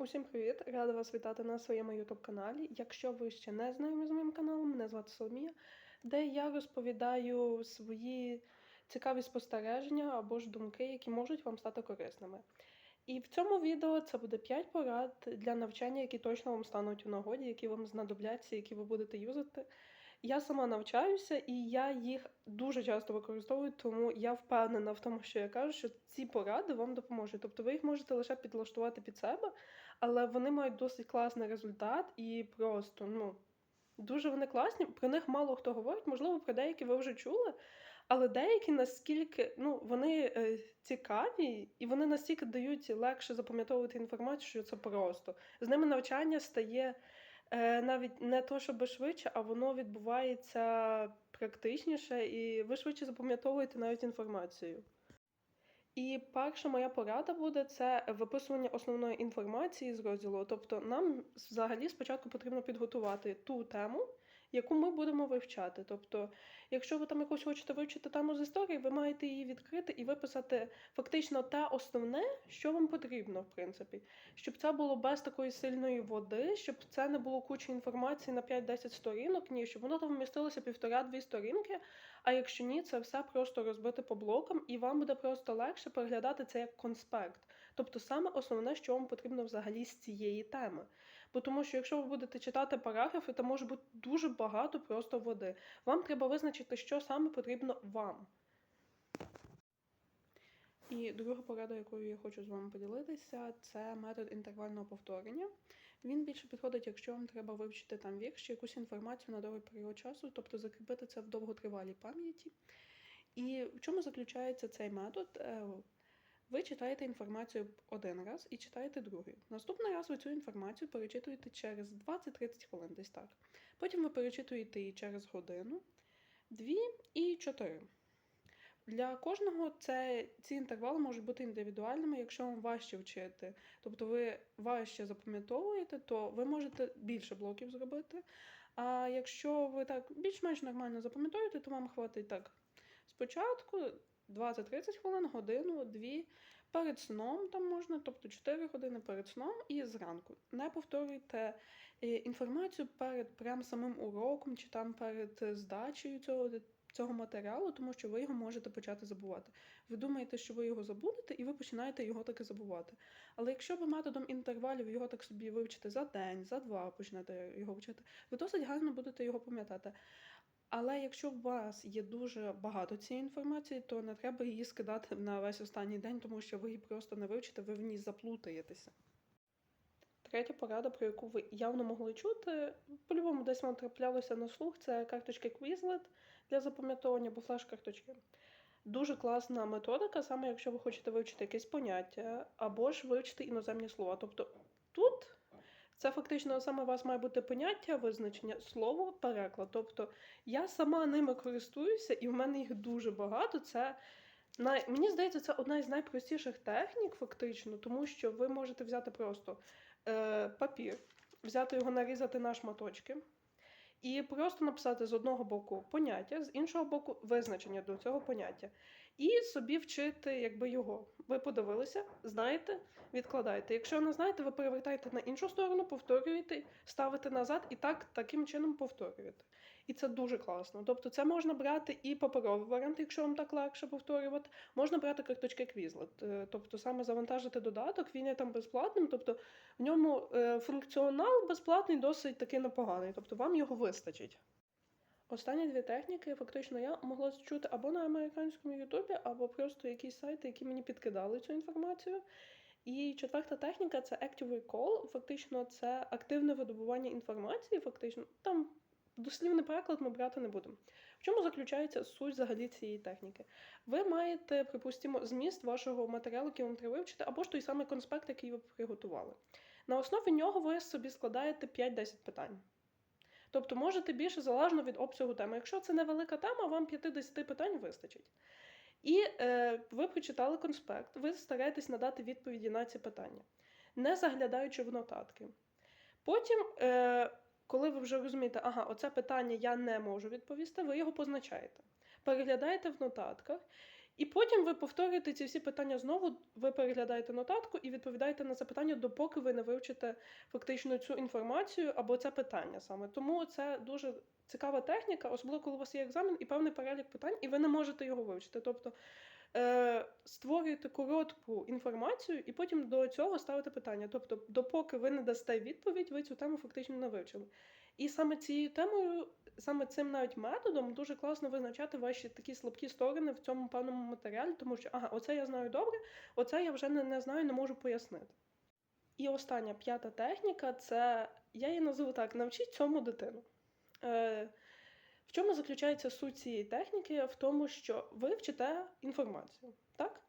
Усім привіт! Рада вас вітати на своєму YouTube каналі. Якщо ви ще не знайомі з моїм каналом, мене звати Соломія, де я розповідаю свої цікаві спостереження або ж думки, які можуть вам стати корисними. І в цьому відео це буде 5 порад для навчання, які точно вам стануть у нагоді, які вам знадобляться, які ви будете юзати. Я сама навчаюся і я їх дуже часто використовую, тому я впевнена в тому, що я кажу, що ці поради вам допоможуть. Тобто ви їх можете лише підлаштувати під себе, але вони мають досить класний результат і просто ну дуже вони класні. Про них мало хто говорить. Можливо, про деякі ви вже чули, але деякі наскільки ну вони е, цікаві і вони настільки дають легше запам'ятовувати інформацію, що це просто з ними навчання стає. Е, навіть не то, щоб швидше, а воно відбувається практичніше, і ви швидше запам'ятовуєте навіть інформацію. І перша моя порада буде це виписування основної інформації з розділу. Тобто, нам взагалі спочатку потрібно підготувати ту тему, яку ми будемо вивчати. Тобто, якщо ви там якось хочете вивчити тему з історії, ви маєте її відкрити і виписати фактично те основне, що вам потрібно, в принципі, щоб це було без такої сильної води, щоб це не було куча інформації на 5-10 сторінок, ні, щоб воно там вмістилося півтора-дві сторінки. А якщо ні, це все просто розбити по блокам, і вам буде просто легше переглядати це як конспект. Тобто саме основне, що вам потрібно взагалі з цієї теми. Бо тому що якщо ви будете читати параграфи, то може бути дуже багато просто води. Вам треба визначити, що саме потрібно вам. І друга порада, якою я хочу з вами поділитися, це метод інтервального повторення. Він більше підходить, якщо вам треба вивчити там вірш чи якусь інформацію на довгий період часу, тобто закріпити це в довготривалій пам'яті. І в чому заключається цей метод? Ви читаєте інформацію один раз і читаєте другий. Наступний раз ви цю інформацію перечитуєте через 20-30 хвилин, десь так. Потім ви перечитуєте її через годину, дві і чотири. Для кожного це, ці інтервали можуть бути індивідуальними, якщо вам важче вчити. Тобто ви важче запам'ятовуєте, то ви можете більше блоків зробити. А якщо ви так більш-менш нормально запам'ятовуєте, то вам хватить так спочатку 20-30 хвилин, годину, дві. Перед сном там можна, тобто 4 години перед сном і зранку. Не повторюйте е, інформацію перед прям самим уроком чи там перед здачею цього цього матеріалу, тому що ви його можете почати забувати. Ви думаєте, що ви його забудете, і ви починаєте його таки забувати. Але якщо ви методом інтервалів його так собі вивчите за день, за два почнете його вчити, ви досить гарно будете його пам'ятати. Але якщо у вас є дуже багато цієї інформації, то не треба її скидати на весь останній день, тому що ви її просто не вивчите, ви в ній заплутаєтеся. Третя порада, про яку ви явно могли чути, по-любому десь вам траплялося на слух, це карточки Quizlet для запам'ятовування або флеш-карточки. Дуже класна методика, саме якщо ви хочете вивчити якесь поняття, або ж вивчити іноземні слова. Тобто тут це фактично саме у вас має бути поняття, визначення, слово, переклад. Тобто я сама ними користуюся, і в мене їх дуже багато. Це най... Мені здається, це одна із найпростіших технік, фактично, тому що ви можете взяти просто е, папір, взяти його, нарізати на шматочки. І просто написати з одного боку поняття, з іншого боку, визначення до цього поняття. І собі вчити якби його. Ви подивилися, знаєте, відкладаєте. Якщо не знаєте, ви перевертаєте на іншу сторону, повторюєте, ставите назад і так таким чином повторюєте. І це дуже класно. Тобто, це можна брати і паперовий варіант, якщо вам так легше повторювати. Можна брати карточки Quizlet. Тобто саме завантажити додаток, він є там безплатним, тобто в ньому е, функціонал безплатний, досить таки непоганий. Тобто вам його вистачить. Останні дві техніки фактично я могла чути або на американському Ютубі, або просто якісь сайти, які мені підкидали цю інформацію. І четверта техніка це Active Recall. Фактично, це активне видобування інформації. Фактично, там дослівний переклад ми брати не будемо. В чому заключається суть взагалі цієї техніки? Ви маєте, припустимо, зміст вашого матеріалу, який вам треба вивчити, або ж той самий конспект, який ви приготували. На основі нього ви собі складаєте 5-10 питань. Тобто можете більше залежно від обсягу теми. Якщо це невелика тема, вам 50 питань вистачить. І е, ви прочитали конспект, ви стараєтесь надати відповіді на ці питання, не заглядаючи в нотатки. Потім, е, коли ви вже розумієте, ага, оце питання я не можу відповісти, ви його позначаєте. Переглядаєте в нотатках І потім ви повторюєте ці всі питання знову, ви переглядаєте нотатку і відповідаєте на запитання, допоки ви не вивчите фактично цю інформацію або це питання саме. Тому це дуже цікава техніка, особливо коли у вас є екзамен і певний перелік питань, і ви не можете його вивчити. Тобто е, створюєте коротку інформацію і потім до цього ставите питання. Тобто, допоки ви не дасте відповідь, ви цю тему фактично не вивчили. І саме цією темою, саме цим навіть методом дуже класно визначати ваші такі слабкі сторони в цьому певному матеріалі, тому що ага, оце я знаю добре, оце я вже не, не знаю, не можу пояснити. І остання п'ята техніка це я її назву так: навчіть цьому дитину. Е, в чому заключається суть цієї техніки? В тому, що ви вчите інформацію, так?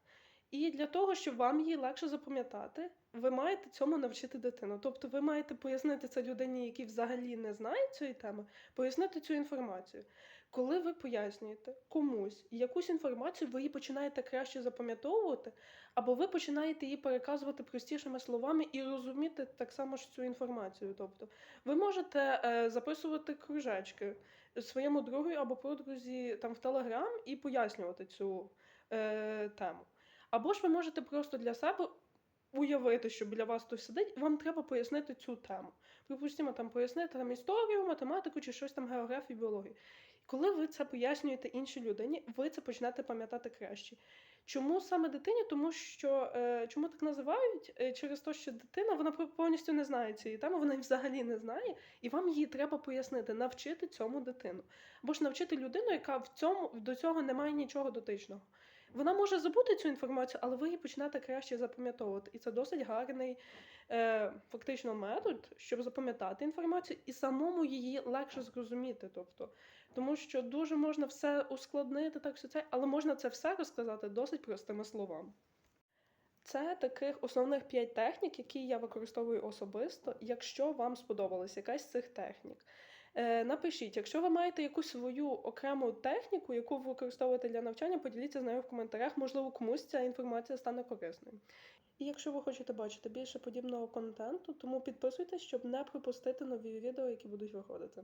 І для того, щоб вам її легше запам'ятати, ви маєте цьому навчити дитину. Тобто ви маєте пояснити це людині, який взагалі не знає цієї теми, пояснити цю інформацію. Коли ви пояснюєте комусь якусь інформацію, ви її починаєте краще запам'ятовувати, або ви починаєте її переказувати простішими словами і розуміти так само ж цю інформацію. Тобто, ви можете е, записувати кружечки своєму другу або подрузі там в Телеграм і пояснювати цю е, тему. Або ж ви можете просто для себе уявити, що біля вас хтось сидить, вам треба пояснити цю тему. Припустимо, там пояснити там історію, математику чи щось там географію, біологію. Коли ви це пояснюєте іншій людині, ви це почнете пам'ятати краще. Чому саме дитині? Тому що е, чому так називають? Е, через те, що дитина вона повністю не знає цієї теми, вона її взагалі не знає, і вам її треба пояснити, навчити цьому дитину. Або ж навчити людину, яка в цьому до цього не має нічого дотичного. Вона може забути цю інформацію, але ви її починаєте краще запам'ятовувати. І це досить гарний е, фактично метод, щоб запам'ятати інформацію і самому її легше зрозуміти. Тобто, тому що дуже можна все ускладнити, так все це, але можна це все розказати досить простими словами. Це таких основних п'ять технік, які я використовую особисто. Якщо вам сподобалась якась з цих технік, е, напишіть, якщо ви маєте якусь свою окрему техніку, яку ви використовуєте для навчання, поділіться з нею в коментарях. Можливо, комусь ця інформація стане корисною. І якщо ви хочете бачити більше подібного контенту, тому підписуйтесь, щоб не пропустити нові відео, які будуть виходити.